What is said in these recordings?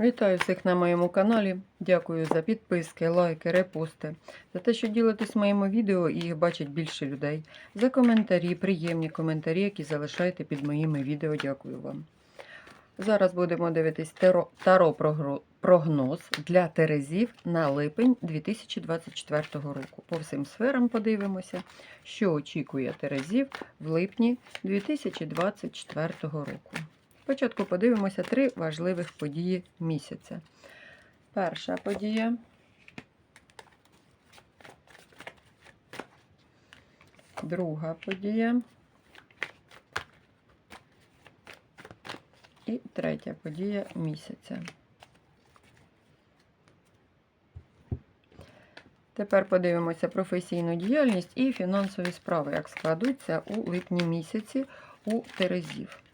Вітаю всіх на моєму каналі. Дякую за підписки, лайки, репости, за те, що ділитесь моїми відео і їх бачить більше людей. За коментарі, приємні коментарі, які залишаєте під моїми відео. Дякую вам. Зараз будемо дивитись таро, таро прогноз для Терезів на липень 2024 року. По всім сферам подивимося, що очікує Терезів в липні 2024 року. Спочатку подивимося три важливих події місяця. Перша подія. Друга подія. І третя подія місяця. Тепер подивимося професійну діяльність і фінансові справи, як складуться у липні місяці у Терезів.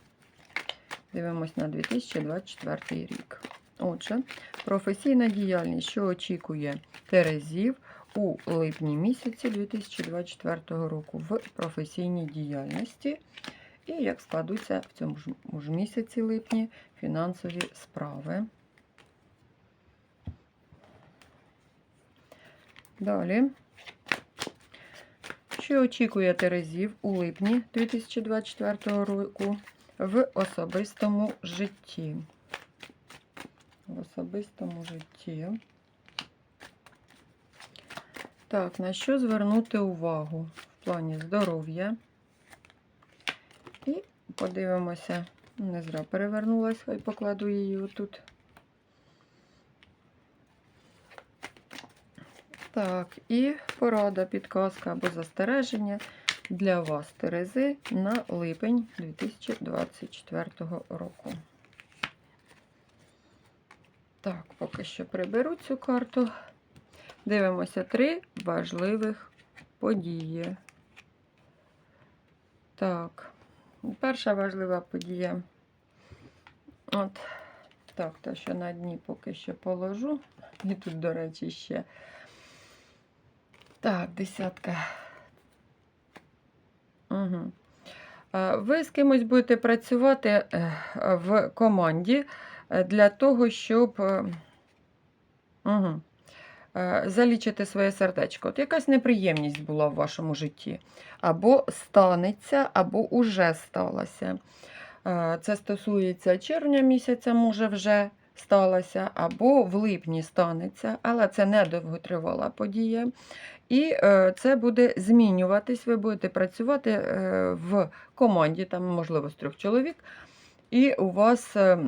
Дивимось на 2024 рік. Отже, професійна діяльність, що очікує Терезів у липні місяці 2024 року в професійній діяльності. І як складуться в цьому ж місяці липні фінансові справи. Далі. Що очікує Терезів у липні 2024 року в особистому житті? В особистому житті. Так, на що звернути увагу в плані здоров'я? І подивимося, не зря перевернулась, хай покладу її отут. Так, і порада, підказка або застереження для вас, Терези, на липень 2024 року. Так, поки що приберу цю карту. Дивимося три важливих події. Так, перша важлива подія. От, так, то, що на дні поки що положу. І тут, до речі, ще. Так, десятка. Угу. Ви з кимось будете працювати е, в команді е, для того, щоб угу, залічити своє сердечко. От якась неприємність була в вашому житті. Або станеться, або уже сталося. Це стосується червня місяця, може вже сталося, або в липні станеться, але це не довготривала подія. І е, це буде змінюватись. Ви будете працювати е, в команді, там, можливо, з трьох чоловік, і у вас е,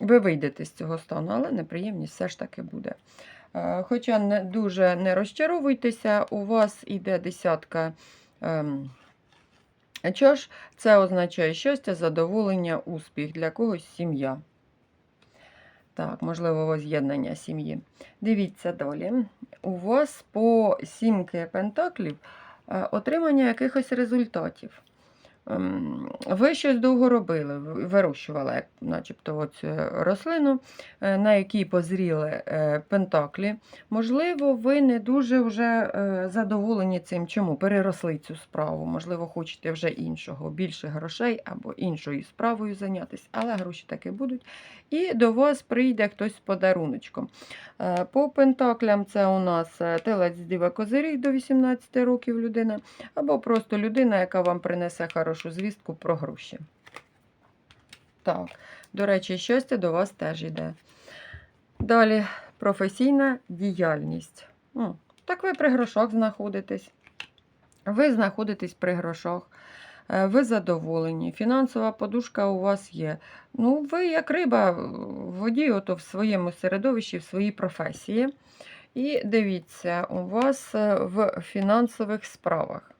ви вийдете з цього стану, але неприємність все ж таки буде. Хоча не дуже не розчаровуйтеся, у вас іде десятка. Що це означає щастя, задоволення, успіх для когось сім'я. Так, можливо, воз'єднання сім'ї. Дивіться далі. У вас по сімки пентаклів е, отримання якихось результатів. Ем, Ви щось довго робили, вирощували, начебто, оцю рослину, е, на якій позріли е, пентаклі. Можливо, ви не дуже вже е, задоволені цим. Чому? Переросли цю справу. Можливо, хочете вже іншого, більше грошей або іншою справою зайнятися, але гроші таки будуть. І до вас прийде хтось з подаруночком. Е, По пентаклям це у нас е, телець дива козиріг до 18 років людина, або просто людина, яка вам принесе хорошу звістку про гроші. Так, до речі, щастя до вас теж йде. Далі професійна діяльність. Так ви при грошах знаходитесь. Ви знаходитесь при грошах. Е, Ви задоволені, фінансова подушка у вас є. Ну, ви як риба в воді, ото в своєму середовищі, в своїй професії. І дивіться, у вас е, в фінансових справах.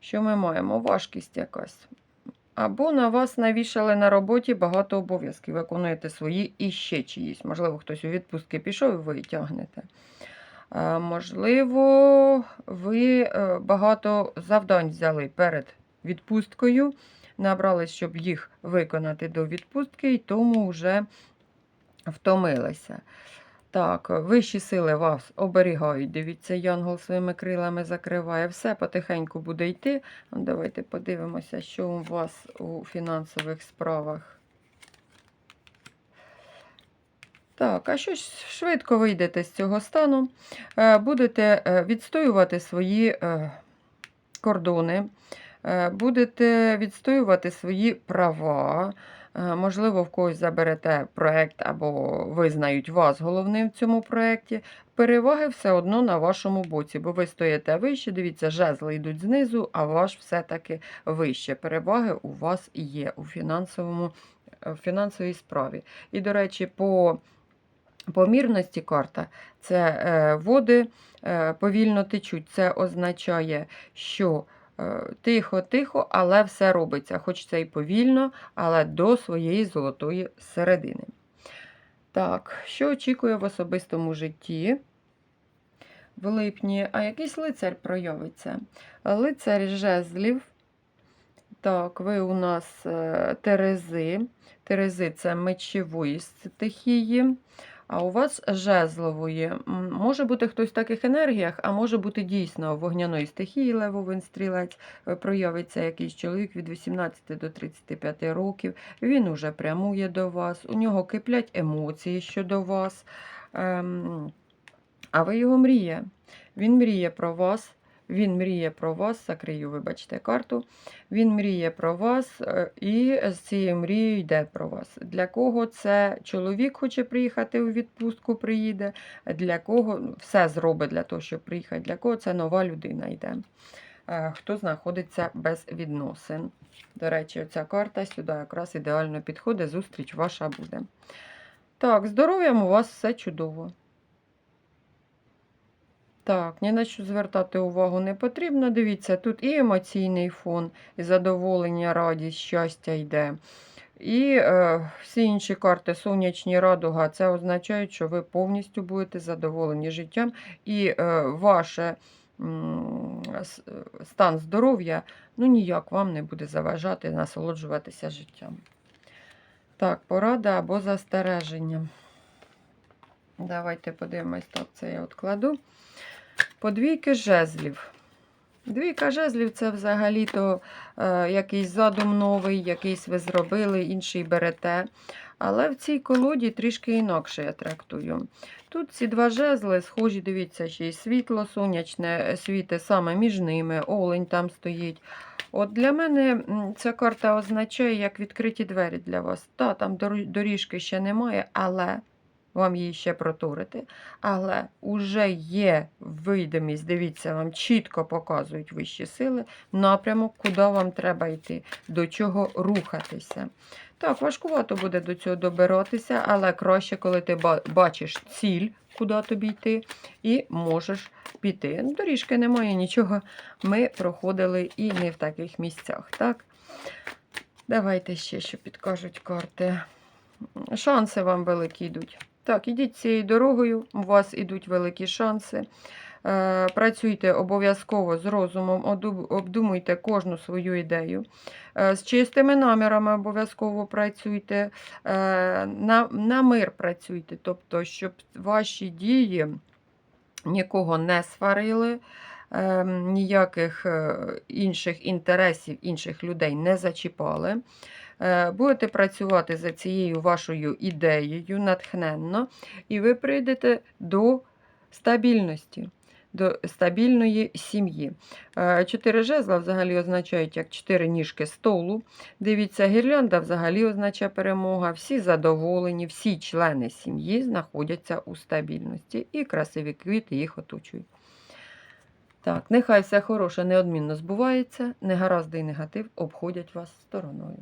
Що ми маємо? Важкість якась. Або на вас навішали на роботі багато обов'язків, виконуєте свої і ще чиїсь. Можливо, хтось у відпустки пішов і ви тягнете. Е, Можливо, ви е, багато завдань взяли перед відпусткою, набрались, щоб їх виконати до відпустки, і тому вже втомилися. Так, вищі сили вас оберігають. Дивіться, Янгол своїми крилами закриває. Все потихеньку буде йти. Ну, Давайте подивимося, що у вас у фінансових справах. Так, а щось швидко вийдете з цього стану, е, будете е, відстоювати свої е, кордони, будете відстоювати свої права. е, Можливо, в когось заберете проєкт або визнають вас головним в цьому проєкті. Переваги все одно на вашому боці, бо ви стоїте вище, дивіться, жезли йдуть знизу, а ваш все-таки вище. Переваги у вас є у фінансовому, е, в фінансовій справі. І, до речі, по помірності карта це е, води е, повільно течуть. Це означає, що тихо-тихо, але все робиться. Хоч це і повільно, але до своєї золотої середини. Так, що очікує в особистому житті? В липні, а якийсь лицар проявиться. Лицар жезлів. Так, ви у нас е, Терези. Терези це мечової стихії, а у вас жезлової. Може бути хтось в таких енергіях, а може бути дійсно вогняної стихії, левовин стрілець, е, проявиться якийсь чоловік від 18 до 35 років. Він уже прямує до вас, у нього киплять емоції щодо вас. Ем, а ви його мріє. Він мріє про вас. Він мріє про вас, закрию, вибачте, карту. Він мріє про вас, е, і з цією мрією йде про вас. Для кого це чоловік хоче приїхати у відпустку, приїде, для кого ну, все зробить для того, щоб приїхати, для кого це нова людина йде. Е, Хто знаходиться без відносин. До речі, оця карта сюди якраз ідеально підходить, зустріч ваша буде. Так, здоров'ям у вас все чудово. Так, ні на що звертати увагу не потрібно. Дивіться, тут і емоційний фон, і задоволення, радість, щастя йде. І е, всі інші карти сонячні радуга, це означає, що ви повністю будете задоволені життям, і е, ваше стан здоров'я ну, ніяк вам не буде заважати насолоджуватися життям. Так, порада або застереження. Давайте подивимось, так, це я откладу. Подвійки жезлів. Двійка жезлів це взагалі-то е, якийсь задум новий, якийсь ви зробили, інший берете. Але в цій колоді трішки інакше я трактую. Тут ці два жезли схожі, дивіться, ще й світло сонячне світе саме між ними, олень там стоїть. От для мене ця карта означає як відкриті двері для вас. Та, там доріжки ще немає, але вам її ще проторити. Але вже є видимість, дивіться, вам чітко показують вищі сили, напрямок, куди вам треба йти, до чого рухатися. Так, важкувато буде до цього добиратися, але краще, коли ти бачиш ціль, куди тобі йти, і можеш піти. Доріжки немає нічого. Ми проходили і не в таких місцях. так? Давайте ще, що підкажуть карти. Шанси вам великі йдуть. Так, ідіть цією дорогою, у вас ідуть великі шанси. Е, Працюйте обов'язково з розумом, обдумуйте кожну свою ідею. Е, З чистими намірами обов'язково працюйте, е, на, на мир працюйте, тобто, щоб ваші дії нікого не сварили, ніяких інших інтересів інших людей не зачіпали. Е, Будете працювати за цією вашою ідеєю натхненно, і ви прийдете до стабільності, до стабільної сім'ї. Е, Чотири жезла взагалі означають як чотири ніжки столу. Дивіться, гірлянда взагалі означає перемога. Всі задоволені, всі члени сім'ї знаходяться у стабільності, і красиві квіти їх оточують. Так, нехай все хороше неодмінно збувається, негаразди і негатив обходять вас стороною.